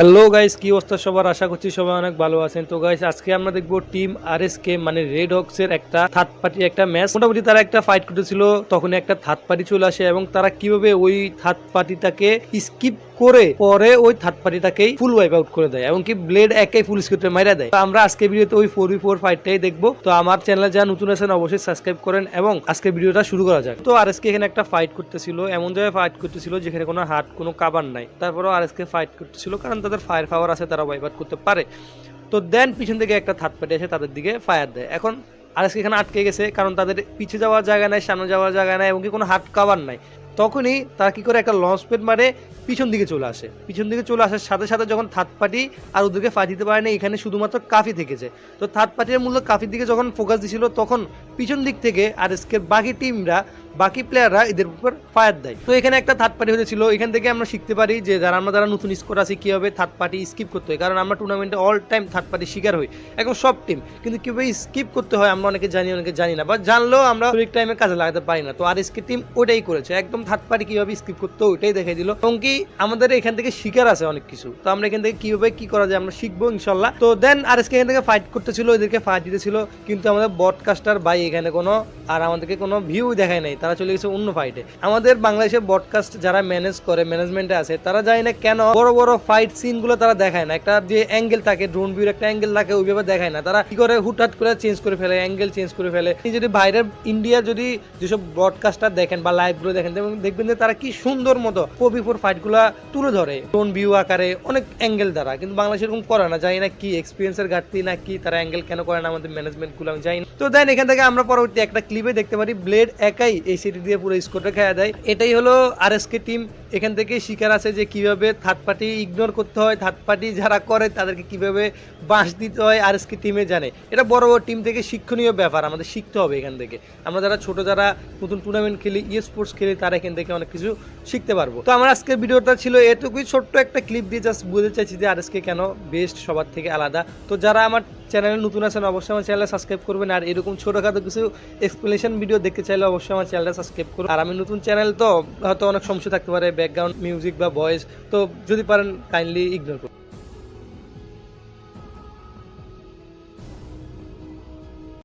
Hello guys কি অবস্থা সবার? আশা করছি সবাই অনেক ভালো আছেন। তো গাইস আজকে আমরা দেখব টিম আর এস কে মানে রেড হক্স এর একটা থার্ড পার্টি একটা ম্যাচ মোটামুটি তারা একটা ফাইট করেছিল তখন একটা থার্ড পার্টি চলে আসে এবং তারা কীভাবে ওই থার্ড পার্টিটাকে স্কিপ করে পরে ওই থার্ড পার্টিটাকেই ফুল ওয়াইপ আউট করে দেয় এবং কি ব্লেড একাই ফুল স্কিপে মাইরা দেয়। আমরা আজকে ভিডিওতে ওই ফোর ফোর ফাইটটাই দেখব। তো আমার চ্যানেলে যা নতুন আছেন অবশ্যই সাবস্ক্রাইব করেন এবং আজকে ভিডিওটা শুরু করা যাক। তো আর এস কে এখানে একটা ফাইট করতেছিল, এমন জায়গায় ফাইট করতেছিল যেখানে কোনো হাত, কোনো কাবার নাই। তারপরেও আর এস কে ফাইট করতেছিল, কারণ তাদের ফায়ার পাওয়ার আছে, তারা ওয়াইপ আউট করতে পারে। তো দেন পিছন থেকে একটা থার্ড পার্টি এসে তাদের দিকে ফায়ার দেয়। এখন আর এস কে এখানে আটকে গেছে, কারণ তাদের পিছে যাওয়ার জায়গা নাই, সামনে যাওয়ার জায়গা নাই এবং কি কোনো হাত কাবার নাই। তখনই তারা কি করে একটা লঞ্চ প্যাড মারে পিছন দিকে চলে আসে। পিছন দিকে চলে আসার সাথে সাথে যখন থার্ড পার্টি আর ওদেরকে ফা দিতে পারে না এখানে শুধুমাত্র কাফি থেকেছে। তো থার্ড পার্টির মূল্য কাফির দিকে যখন ফোকাস দিছিল, তখন পিছন দিক থেকে আর এসকের বাকি টিমরা বাকি প্লেয়াররা এদের উপর ফায়ার দেয়। তো এখানে একটা থার্ড পার্টি হয়েছিল এখান থেকে আমরা শিখতে পারি যে যারা, আমরা যারা নতুন স্কোর আছি, কীভাবে থার্ড পার্টি স্কিপ করতে হয়। কারণ আমরা টুর্নামেন্টে অল টাইম থার্ড পার্টি শিকার হই। এখন সব টিম কিন্তু কীভাবে স্কিপ করতে হয়, আমরা অনেকে জানি অনেকে জানি না। বা জানলেও আমরা সঠিক টাইমে কাজে লাগাতে পারি না। তো আর এসকে টিম ওটাই করেছে। একদম থার্ড পার্টি কীভাবে স্কিপ করতে ওইটাই দেখাই দিল। এবং কি আমাদের এখান থেকে শিকার আছে অনেক কিছু। তো আমরা এখান থেকে কীভাবে কি করা যায়, আমরা শিখব ইনশাল্লাহ। তো দেন আর এসকে এখান থেকে ফাইট করতেছিল ওদেরকে ফাইট দিতেছিল কিন্তু আমাদের বডকাস্টার ভাই এখানে কোনো, আর আমাদেরকে কোনো ভিউ দেখায় নাই। তারা চলে গেছে অন্য ফাইটে আমাদের বাংলাদেশের বডকাস্ট যারা ম্যানেজ করে ম্যানেজমেন্টে আছে, তারা জানে না কেন বড় বড় ফাইট সিনগুলো তারা দেখায় না। একটা যে অ্যাঙ্গেল থাকে ড্রোন ভিউর একটা অ্যাঙ্গেল থাকে, ওইভাবে দেখায় না। তারা কি করে হুটহাট করে চেঞ্জ করে ফেলে অ্যাঙ্গেল চেঞ্জ করে ফেলে। যদি বাইরের ইন্ডিয়া যদি যেসব ব্রডকাস্টার দেখেন বা লাইভগুলো দেখেন, দেখবেন যে তারা কি সুন্দর মতো ফোর ফাইটগুলো তুলে ধরে। ড্রোন ভিউ আকারে অনেক অ্যাঙ্গেল দ্বারা। কিন্তু বাংলাদেশ এরকম করে না, জানি না কি এক্সপিরিয়েন্সের ঘাটতি না কি তারা অ্যাঙ্গেল কেন করে না আমাদের ম্যানেজমেন্টগুলো আমি জানি। তো দেন এখান থেকে আমরা পরবর্তী একটা ক্লিপে দেখতে পারি। ব্লেড একাই এই সিটি দিয়ে পুরো স্কোরটা খেয়া দেয় এটাই হলো আর টিম এখান থেকে শিকার আছে যে কীভাবে থার্ড পার্টি ইগনোর করতে হয় থার্ড পার্টি যারা করে তাদেরকে কীভাবে বাঁশ দিতে হয় আর টিমে জানে। এটা বড় বড় টিম থেকে শিক্ষণীয় ব্যাপার, আমাদের শিখতে হবে এখান থেকে। আমরা যারা ছোট, যারা নতুন টুর্নামেন্ট খেলি ই স্পোর্টস খেলি, তারা এখান থেকে অনেক কিছু শিখতে পারব। তো আমার আজকের ভিডিওটা ছিল এটুকুই। ছোট্ট একটা ক্লিপ দিয়ে জাস্ট বলতে চাইছি যে আর কেন বেস্ট সবার থেকে আলাদা। তো যারা আমার চ্যানেলে নতুন আছেন অবশ্যই আমার চ্যানেলে সাবস্ক্রাইব করবেন। আর এরকম ছোটখাটো কিছু এক্সপ্লেনেশন ভিডিও দেখতে চাইলে অবশ্যই আমার চ্যানেলটা সাবস্ক্রাইব করুন। আর আমি নতুন চ্যানেল তো হয়তো অনেক সমস্যা থাকতে পারে ব্যাকগ্রাউন্ড মিউজিক বা ভয়েস তো যদি পারেন কাইন্ডলি ইগনোর করুন।